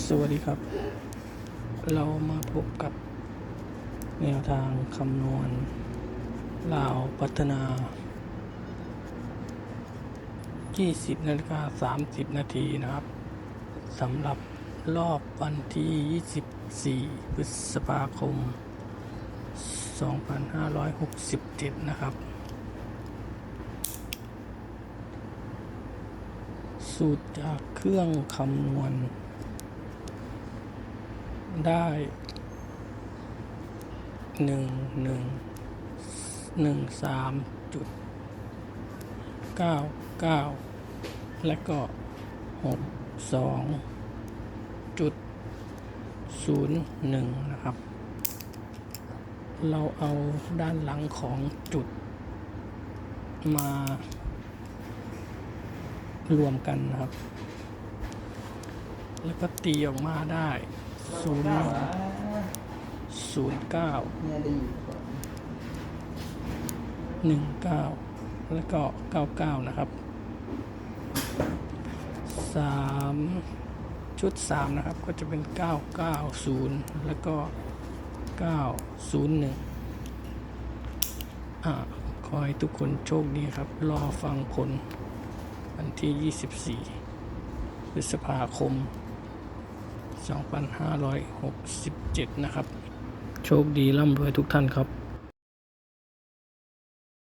สวัสดีครับ เรามาพบกับแนวทางคำนวณลาวพัฒนา 20นาฬิกา30 นาทีนะครับสำหรับรอบวันที่ 24 พฤษภาคม 2567 นะครับ สูตรจากเครื่องคำนวณ ได้หนึ่งหนึ่งหนึ่งสามจุดเก้าเก้าและก็หกสองจุดศูนย์หนึ่งนะครับ เราเอาด้านหลังของจุดมารวมกันนะครับ แล้วก็ตีออกมาได้ ศูนย์ศูนย์เก้าหนึ่งเก้าแล้วก็เก้าเก้านะครับสามชุดสามนะครับก็จะเป็นเก้าเก้าศูนย์แล้วก็เก้าศูนย์หนึ่งอ่าขอให้ทุกคนโชคดีครับ รอฟังผลวันที่24พฤษภาคม 2567 นะครับ โชคดีร่ำรวยทุกท่านครับ